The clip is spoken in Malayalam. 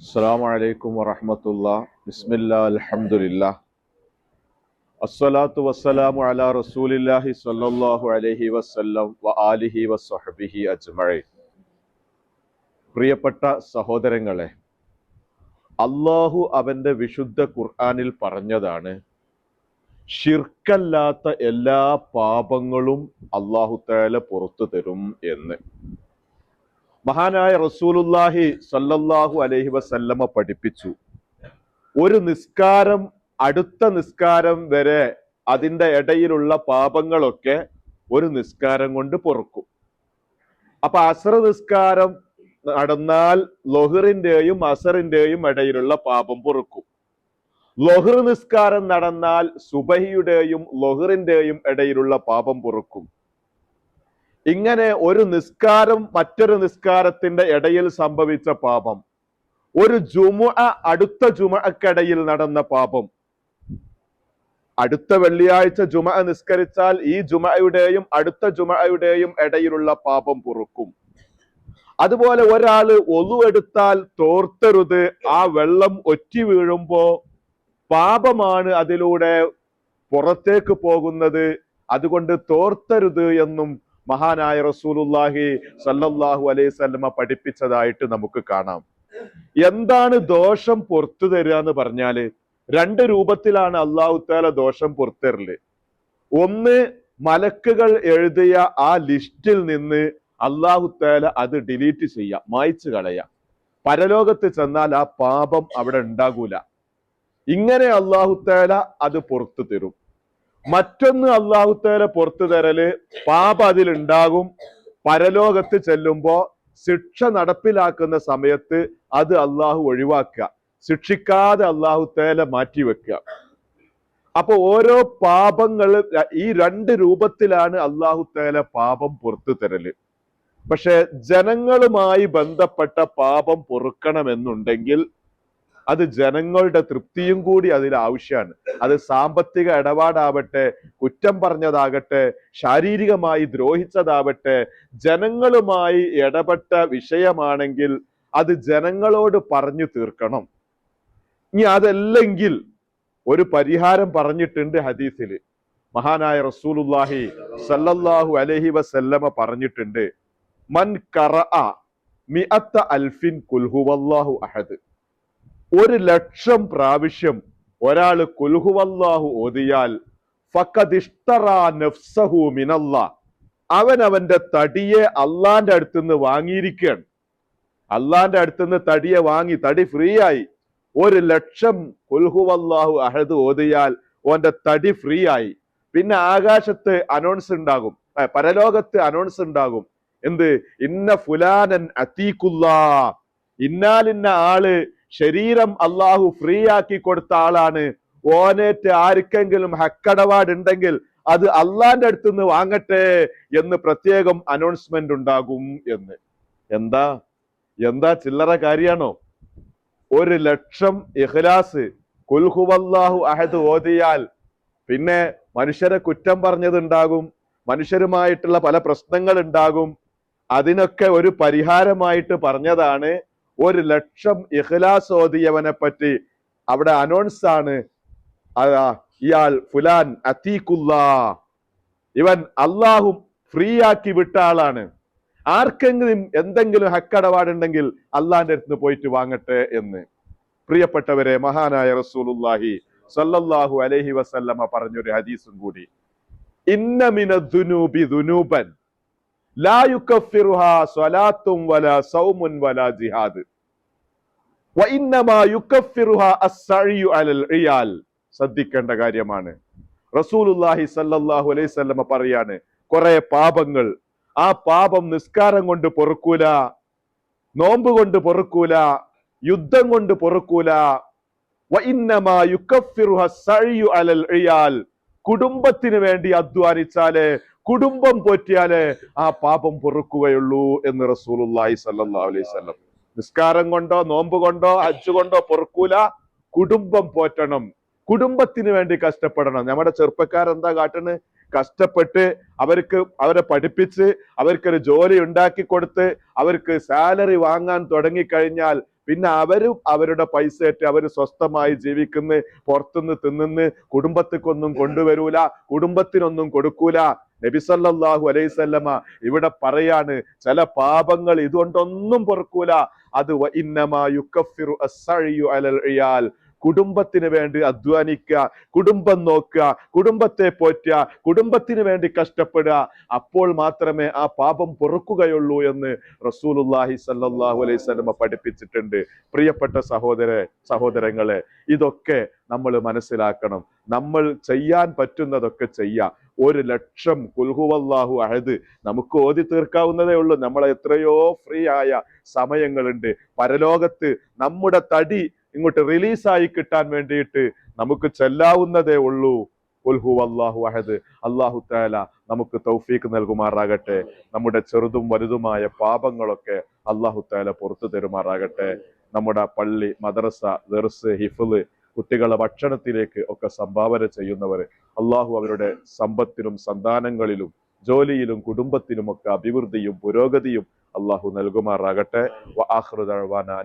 അസ്സലാമു അലൈക്കും വറഹമത്തുള്ള ബിസ്മില്ല അലഹമുല്ല അസ്സലാത്തു വസ്സലാമു അലാ റസൂലില്ലാഹി സ്വല്ലല്ലാഹു അലൈഹി വസല്ലം വ ആലിഹി വസ്ഹബിഹി അജ്മഴ പ്രിയപ്പെട്ട സഹോദരങ്ങളെ അല്ലാഹു അവന്റെ വിശുദ്ധ ഖുർആനിൽ പറഞ്ഞതാണ് ശിർക്കല്ലാത്ത എല്ലാ പാപങ്ങളും അല്ലാഹു തആല പുറത്തു തരും എന്ന്. മഹാനായ റസൂലുല്ലാഹി സല്ലല്ലാഹു അലൈഹി വസല്ലമ പഠിപ്പിച്ചു. ഒരു നിസ്കാരം അടുത്ത നിസ്കാരം വരെ അതിന്റെ ഇടയിലുള്ള പാപങ്ങളൊക്കെ ഒരു നിസ്കാരം കൊണ്ട് പൊറുക്കും. അപ്പൊ അസർ നിസ്കാരം നടന്നാൽ ലൊഹറിന്റെയും അസറിന്റെയും ഇടയിലുള്ള പാപം പൊറുക്കും. ലൊഹർ നിസ്കാരം നടന്നാൽ സുബഹിയുടെയും ലൊഹറിന്റെയും ഇടയിലുള്ള പാപം പൊറുക്കും. ഇങ്ങനെ ഒരു നിസ്കാരം മറ്റൊരു നിസ്കാരത്തിന്റെ ഇടയിൽ സംഭവിച്ച പാപം. ഒരു ജുമ അടുത്ത ജുമക്കിടയിൽ നടന്ന പാപം. അടുത്ത വെള്ളിയാഴ്ച ജുമ നിസ്കരിച്ചാൽ ഈ ജുമയുടെയും അടുത്ത ജുമയുടെയും ഇടയിലുള്ള പാപം പൊറുക്കും. അതുപോലെ ഒരാൾ ഒലുവെടുത്താൽ തോർത്തരുത് ആ വെള്ളം ഒറ്റി വീഴുമ്പോ പാപമാണ് അതിലൂടെ പുറത്തേക്ക് പോകുന്നത്. അതുകൊണ്ട് തോർത്തരുത് എന്നും മഹാനായ റസൂലുല്ലാഹി സല്ലല്ലാഹു അലൈഹി സ്വലമ പഠിപ്പിച്ചതായിട്ട് നമുക്ക് കാണാം. എന്താണ് ദോഷം പുറത്തു തരിക എന്ന് പറഞ്ഞാൽ രണ്ട് രൂപത്തിലാണ് അള്ളാഹു താല ദോഷം പുറത്തരൽ ഒന്ന് മലക്കുകൾ എഴുതിയ ആ ലിസ്റ്റിൽ നിന്ന് അള്ളാഹു താല അത് ഡിലീറ്റ് ചെയ്യാം മായ്ച്ചു കളയാം. പരലോകത്ത് ചെന്നാൽ ആ പാപം അവിടെ ഉണ്ടാകൂല. ഇങ്ങനെ അള്ളാഹു താല അത് പുറത്തു തരും. മറ്റൊന്ന് അള്ളാഹുത്തേല പുറത്തു തരൽ പാപ അതിലുണ്ടാകും. പരലോകത്ത് ചെല്ലുമ്പോ ശിക്ഷ നടപ്പിലാക്കുന്ന സമയത്ത് അത് അള്ളാഹു ഒഴിവാക്കുക. ശിക്ഷിക്കാതെ അള്ളാഹുത്തേല മാറ്റിവെക്കുക അപ്പൊ ഓരോ പാപങ്ങൾ ഈ രണ്ട് രൂപത്തിലാണ് അള്ളാഹുത്തേല പാപം പുറത്തു തരൽ. പക്ഷെ ജനങ്ങളുമായി ബന്ധപ്പെട്ട പാപം പൊറുക്കണമെന്നുണ്ടെങ്കിൽ അത് ജനങ്ങളുടെ തൃപ്തിയും കൂടി അതിൽ ആവശ്യമാണ്. അത് സാമ്പത്തിക ഇടപാടാവട്ടെ കുറ്റം പറഞ്ഞതാകട്ടെ ശാരീരികമായി ദ്രോഹിച്ചതാവട്ടെ ജനങ്ങളുമായി ഇടപെട്ട വിഷയമാണെങ്കിൽ അത് ജനങ്ങളോട് പറഞ്ഞു തീർക്കണം. ഇനി അതല്ലെങ്കിൽ ഒരു പരിഹാരം പറഞ്ഞിട്ടുണ്ട് ഹദീസിൽ. മഹാനായ റസൂലുല്ലാഹി സല്ലല്ലാഹു അലൈഹി വസല്ലമ പറഞ്ഞിട്ടുണ്ട് മൻ കറഅ മിഅത്ത അൽഫിൻ കുൽഹുവല്ലാഹു അഹദ്. ഒരു ലക്ഷം പ്രാവശ്യം ഒരാൾ കുൽഹുവല്ലാഹു ഓതിയാൽ നഫ്സഹു അവൻ അവന്റെ തടിയെ അള്ളാന്റെ അടുത്തുനിന്ന് വാങ്ങിയിരിക്കുകയാണ്. അള്ളാന്റെ അടുത്തുനിന്ന് തടിയെ വാങ്ങി തടി ഫ്രീ ആയി ഒരു ലക്ഷം കുൽഹുവല്ലാഹു അഹദ് ഓതിയാൽ ഓന്റെ തടി ഫ്രീ ആയി പിന്നെ ആകാശത്ത് അനൗൺസ് ഉണ്ടാകും. പരലോകത്ത് അനൗൺസ് ഉണ്ടാകും. എന്ത്? ഇന്ന ഫുലാനൻ അത്തീക്കുല്ലാ ഇന്നാലിന്ന ആൾ ശരീരം അള്ളാഹു ഫ്രീ ആക്കി കൊടുത്ത ആളാണ്. ഓനേറ്റ് ആർക്കെങ്കിലും ഹക്കടവാട് ഉണ്ടെങ്കിൽ അത് അള്ളാന്റെ അടുത്ത് നിന്ന് വാങ്ങട്ടെ എന്ന് പ്രത്യേകം അനൗൺസ്മെന്റ് ഉണ്ടാകും എന്ന്. എന്താ? എന്താ ചില്ലറ കാര്യാണോ ഒരു ലക്ഷം ഇഖ്ലാസ് കുൽഹുവല്ലാഹു അഹദ് ഓതിയാൽ പിന്നെ മനുഷ്യരെ കുറ്റം പറഞ്ഞതുണ്ടാകും. മനുഷ്യരുമായിട്ടുള്ള പല പ്രശ്നങ്ങൾ ഉണ്ടാകും അതിനൊക്കെ ഒരു പരിഹാരമായിട്ട് പറഞ്ഞതാണ് ഒരു ലക്ഷം ഇഖ്ലാസ് ഓതിയവനെ പറ്റി അവിടെ അനൗൺസ് ആണ്. ഇയാൾ ഫുലാൻ അതീഖുല്ലാ ഇവൻ അള്ളാഹു ഫ്രീ ആക്കി വിട്ട ആളാണ്. ആർക്കെങ്കിലും എന്തെങ്കിലും ഹക്കടപാടുണ്ടെങ്കിൽ അള്ളാന്റെ അടുത്ത് പോയിട്ട് വാങ്ങട്ടെ എന്ന്. പ്രിയപ്പെട്ടവരെ മഹാനായ റസൂലുല്ലാഹി സല്ലല്ലാഹു അലൈഹി വസല്ലമ പറഞ്ഞൊരു ഹദീസും കൂടി. ഇന്നമിന ദുനൂബി ദുനൂബൻ. ലാ യുക്കഫിറുഹാ സ്വലാത്തും വല സൗമുൻ വല ജിഹാദ്. ശ്രദ്ധിക്കേണ്ട കാര്യമാണ്. റസൂലുള്ളാഹി സല്ലാഹു അലൈഹി പറയാണ് കുറെ പാപങ്ങൾ. ആ പാപം നിസ്കാരം കൊണ്ട് പൊറുക്കൂല നോമ്പ് കൊണ്ട് പൊറുക്കൂല യുദ്ധം കൊണ്ട് പൊറുക്കൂല. കുടുംബത്തിന് വേണ്ടി അധ്വാനിച്ചാൽ കുടുംബം പോറ്റിയാൽ ആ പാപം പൊറുക്കുകയുള്ളൂ എന്ന് റസൂലുള്ളാഹി സല്ലല്ലാഹു അലൈഹി വസല്ലം നിസ്കാരം കൊണ്ടോ നോമ്പ് കൊണ്ടോ ഹജ്ജ് കൊണ്ടോ പൊറുക്കൂല. കുടുംബം പോറ്റണം. കുടുംബത്തിന് വേണ്ടി കഷ്ടപ്പെടണം. നമ്മുടെ ചെറുപ്പക്കാരെന്താ കാട്ടണ്? കഷ്ടപ്പെട്ട് അവർക്ക് അവരെ പഠിപ്പിച്ച് അവർക്കൊരു ജോലി ഉണ്ടാക്കി കൊടുത്ത് അവർക്ക് സാലറി വാങ്ങാൻ തുടങ്ങിക്കഴിഞ്ഞാൽ പിന്നെ അവരും അവരുടെ പൈസ ഏറ്റ് അവർ സ്വസ്ഥമായി ജീവിക്കുന്ന പുറത്തുനിന്ന് തിന്നുന്ന് കുടുംബത്തിക്കൊന്നും കൊണ്ടുവരൂല കുടുംബത്തിനൊന്നും കൊടുക്കൂല. നബിസല്ലാഹു അലൈസല്ലമ ഇവിടെ പറയാണ് ചില പാപങ്ങൾ ഇതുകൊണ്ടൊന്നും പൊറുക്കൂല. അത് കുടുംബത്തിന് വേണ്ടി അധ്വാനിക്കുക കുടുംബം നോക്കുക കുടുംബത്തെ പോറ്റുക കുടുംബത്തിന് വേണ്ടി കഷ്ടപ്പെടുക. അപ്പോൾ മാത്രമേ ആ പാപം പൊറുക്കുകയുള്ളൂ എന്ന് റസൂലുല്ലാഹി സല്ലാഹു അലൈഹി സ്വലമ പഠിപ്പിച്ചിട്ടുണ്ട്. പ്രിയപ്പെട്ട സഹോദര സഹോദരങ്ങളെ ഇതൊക്കെ നമ്മൾ മനസ്സിലാക്കണം. നമ്മൾ ചെയ്യാൻ പറ്റുന്നതൊക്കെ ചെയ്യാം. ഒരു ലക്ഷം കുൽഹുവല്ലാഹു അഹദ് നമുക്ക് ഓതി തീർക്കാവുന്നതേ ഉള്ളൂ. നമ്മൾ എത്രയോ ഫ്രീ ആയ സമയങ്ങളുണ്ട്. പരലോകത്ത് നമ്മുടെ തടി ഇങ്ങോട്ട് റിലീസായി കിട്ടാൻ വേണ്ടിയിട്ട് നമുക്ക് ചെല്ലാവുന്നതേ ഉള്ളൂ. ഉൽഹു അള്ളാഹു അഹദ്. അള്ളാഹു താല നമുക്ക് തൗഫീക്ക് നൽകുമാറാകട്ടെ. നമ്മുടെ ചെറുതും വലുതുമായ പാപങ്ങളൊക്കെ അള്ളാഹു താല പുറത്തു തരുമാറാകട്ടെ. നമ്മുടെ പള്ളി മദ്രസ ദർസ് ഹിഫുൽ കുട്ടികളെ ഭക്ഷണത്തിലേക്ക് ഒക്കെ സംഭാവന ചെയ്യുന്നവർ അള്ളാഹു അവരുടെ സമ്പത്തിനും സന്താനങ്ങളിലും ജോലിയിലും കുടുംബത്തിലുമൊക്കെ അഭിവൃദ്ധിയും പുരോഗതിയും അള്ളാഹു നൽകുമാറാകട്ടെ. ആഖിറു ദഅ്വാനാ